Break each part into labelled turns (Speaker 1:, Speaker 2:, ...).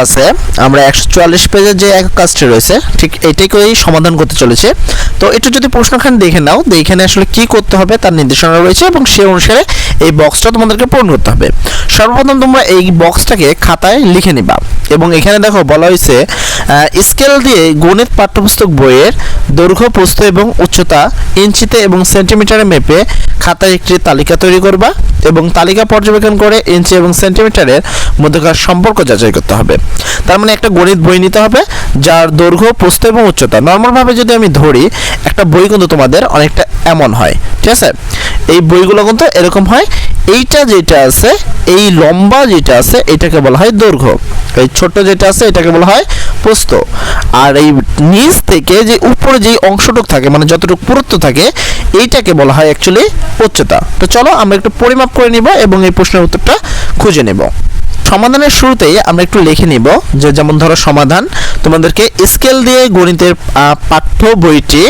Speaker 1: আছে, আমরা একশো চুয়াল্লিশ পেজের যে এক কাজটি রয়েছে, ঠিক এটাকেই সমাধান করতে চলেছে। তো একটু যদি প্রশ্নখান দেখে নাও এখানে আসলে কি করতে হবে তার নির্দেশনা রয়েছে এবং সে অনুসারে এই বক্সটা তোমাদেরকে পূরণ করতে হবে। সর্বপ্রথম তোমরা এই বক্সটাকে খাতায় লিখে নিবা। এবং এখানে দেখো বলা হয়েছে স্কেল দিয়ে গণিত পাঠ্যপুস্তক বইয়ের দৈর্ঘ্য, প্রস্থ এবং উচ্চতা ইঞ্চিতে এবং সেন্টিমিটারে মেপে খাতায় একটি তালিকা তৈরি করবা এবং তালিকা পর্যবেক্ষণ করে ইঞ্চি এবং সেন্টিমিটারের মধ্যকার সম্পর্ক যাচাই করতে হবে। তার মানে একটা গণিত বই নিতে হবে, যার দৈর্ঘ্য, প্রস্থ এবং উচ্চতা। নর্মালভাবে যদি আমি ধরি, একটা বই কিন্তু তোমাদের অনেকটা এমন হয়। ঠিক আছে? এই বইগুলো কিন্তু এরকম হয় এইটা যেটা আছে, এই লম্বা যেটা আছে, এটাকে বলা হয় দৈর্ঘ্য। এই ছোট যেটা আছে, এটাকে বলা হয় প্রস্থ। আর এই নিচ থেকে যে উপরে যে অংশটুক থাকে মানে যতটুকু পুরুত্ব থাকে, এইটাকে বলা হয় অ্যাকচুয়ালি উচ্চতা। তো চলো আমরা একটু পরিমাপ করে নিব এবং এই প্রশ্নের উত্তরটা খুঁজে নেব। সমাধানের শুরুতেই আমরা একটু লিখে নিব যে, যেমন ধরো সমাধান তোমাদেরকে স্কেল দিয়ে গণিতের পাঠ্য বইটি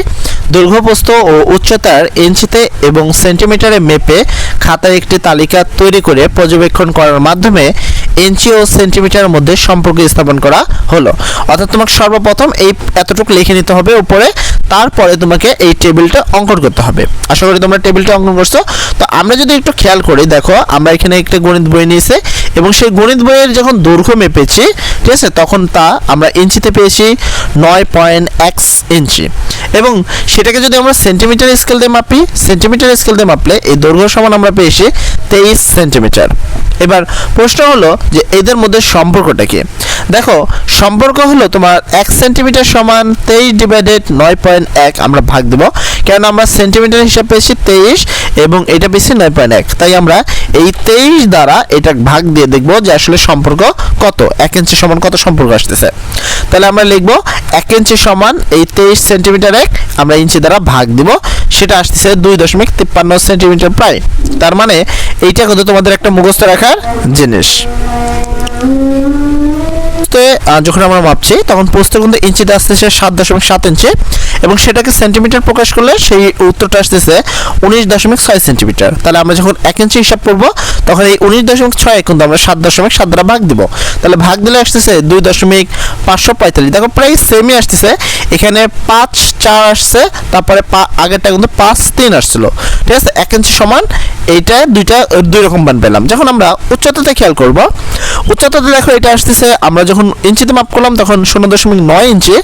Speaker 1: দৈর্ঘ্যপ্রস্থ ও উচ্চতার ইঞ্চিতে এবং সেন্টিমিটারে মেপে খাতায় একটি তালিকা তৈরি করে পর্যবেক্ষণ করার মাধ্যমে ইঞ্চি ও সেন্টিমিটারের মধ্যে সম্পর্ক স্থাপন করা হলো। অর্থাৎ তোমাকে সর্বপ্রথম এই, এতটুকু লিখে নিতে হবে উপরে। তারপরে তোমাকে এই টেবিলটা অঙ্কন করতে হবে। আশা করি তোমরা টেবিলটা অঙ্কন করছ। তো আমরা যদি একটু খেয়াল করি, দেখো, আমরা এখানে একটা গণিত বই নিয়েছি এবং সেই গণিত বইয়ের যখন দৈর্ঘ্য মেপেছি, ঠিক আছে, তখন তা আমরা ইঞ্চিতে পেয়েছি নয় পয়েন্ট এক্স ইঞ্চি। এবং সেটাকে যদি আমরা সেন্টিমিটার স্কেল দিয়ে মাপি, সেন্টিমিটার স্কেল দিয়ে মাপলে এই দৈর্ঘ্য সমান আমরা পেয়েছি তেইশ সেন্টিমিটার। এবার প্রশ্ন হলো যে এদের মধ্যে সম্পর্কটা কি? দেখো, সম্পর্ক হলো তোমার এক সেন্টিমিটার সমান তেইশ ডিভাইডেড নয় পয়েন্ট এক আমরা ভাগ দেবো। কেন আমরা সেন্টিমিটার হিসাব পেয়েছি তেইশ এবং এটা পেয়েছি নয় পয়েন্ট এক। তাই আমরা এই তেইশ দ্বারা এটা ভাগ দিয়ে দেখব যে আসলে সম্পর্ক কত। এক ইঞ্চি সমান কত সম্পর্ক আসতেছে। তাহলে আমরা লিখব এক ইঞ্চি সমান এই তেইশ সেন্টিমিটার এক আমরা ইঞ্চি দ্বারা ভাগ দিব। সেটা আসতেছে দুই দশমিক তিপ্পান্ন সেন্টিমিটার প্রায়। তার মানে এইটা কিন্তু তোমাদের একটা মুখস্থ রাখার জিনিস। পোস্তে যখন আমরা মাপছি, তখন পোস্তে কিন্তু ইঞ্চিতে আসতেছে সাত দশমিক সাত ইঞ্চি এবং সেটাকে সেন্টিমিটার প্রকাশ করলে সেই উত্তরটা আসতেছে উনিশ দশমিক ছয় সেন্টিমিটার তাহলে আমরা যখন এক ইঞ্চি হিসাব করব, তখন এই উনিশ দশমিক ছয় কিন্তু আমরা সাত দশমিক সাত দ্বারা ভাগ দিব। তাহলে ভাগ দিলে আসতেছে দুই দশমিক পাঁচশো পঁয়তাল্লিশ। দেখো প্রায় সেমই আসতেছে। এখানে পাঁচ, চার আসছে, তারপরে আগেরটা কিন্তু পাঁচ, তিন আসছিল। ঠিক আছে? এক ইঞ্চি সমান, এইটা, দুইটা দুই রকম মান পেলাম। যখন আমরা উচ্চতাতে খেয়াল করব উচ্চতাতে দেখো, এটা আসতেছে, আমরা যখন ইঞ্চিতে মাপ করলাম, তখন শূন্য দশমিক নয় ইঞ্চি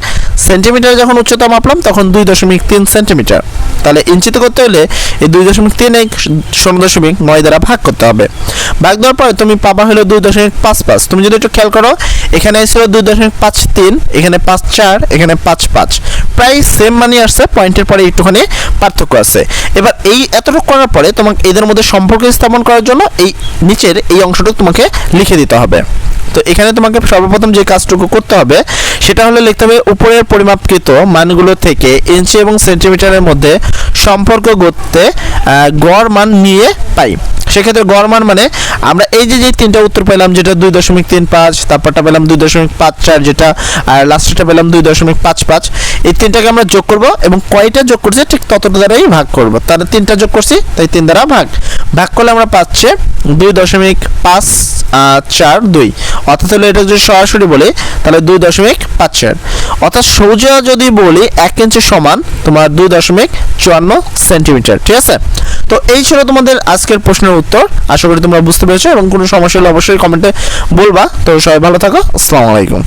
Speaker 1: সেন্টিমিটারে যখন উচ্চতা মাপলাম, তখন দুই দশমিক তিন সেন্টিমিটার। তাহলে ইঞ্চিতে করতে হলে এই দুই দশমিক তিন এক শূন্য দশমিক নয় দ্বারা ভাগ করতে হবে। ভাগ দেওয়ার পরে তুমি পাবা হলো দুই দশমিক পাঁচ পাঁচ। তুমি যদি একটু খেয়াল করো, এখানে এসেছিল দুই দশমিক পাঁচ তিন, এখানে পাঁচ চার, এখানে পাঁচ পাঁচ। প্রায় সেম মানি আসছে পয়েন্টের পরে একটুখানি পার্থক্য আছে। এবার এই এতটুকু করার পরে তোমাকে এদের মধ্যে সম্পর্ক স্থাপন করার জন্য এই নিচের এই অংশটুকু তোমাকে লিখে দিতে হবে। তো এখানে তোমাকে সর্বপ্রথম যে কাজটুকু করতে হবে সেটা হলো লিখতে হবে, উপরের পরিমাপকৃত মানগুলো থেকে ইঞ্চি এবং সেন্টিমিটারের মধ্যে সম্পর্ক গড়তে গড় মান নিয়ে পাই। সেক্ষেত্রে গড় মান মানে আমরা এই যে যে তিনটা উত্তর পেলাম, যেটা দুই দশমিক তিন পাঁচ, তারপরটা পেলাম দুই দশমিক পাঁচ চার, যেটা, আর লাস্টটা পেলাম দুই দশমিক পাঁচ পাঁচ, এই তিনটাকে আমরা যোগ করব এবং কয়টা যোগ করছি ঠিক ততটা দ্বারাই ভাগ করব। তাহলে তিনটা যোগ করছি, তাই তিন দ্বারা ভাগ। ভাগ করলে আমরা পাচ্ছে দুই দশমিক পাঁচ চার, দুই। অর্থাৎ হলো এটা যদি সরাসরি বলি, তাহলে দুই দশমিক পাঁচ চার। অর্থাৎ সোজা যদি বলি, এক ইঞ্চি সমান তোমার দুই দশমিক চুয়ান্ন সেন্টিমিটার, ঠিক আছে? তো এই ছিল তোমাদের আজকের প্রশ্নের উত্তর। আশা করি তোমরা বুঝতে পেরেছ এবং কোনো সমস্যা হলে অবশ্যই কমেন্টে বলবা। তো সবাই ভালো থাকো। আসসালামু আলাইকুম।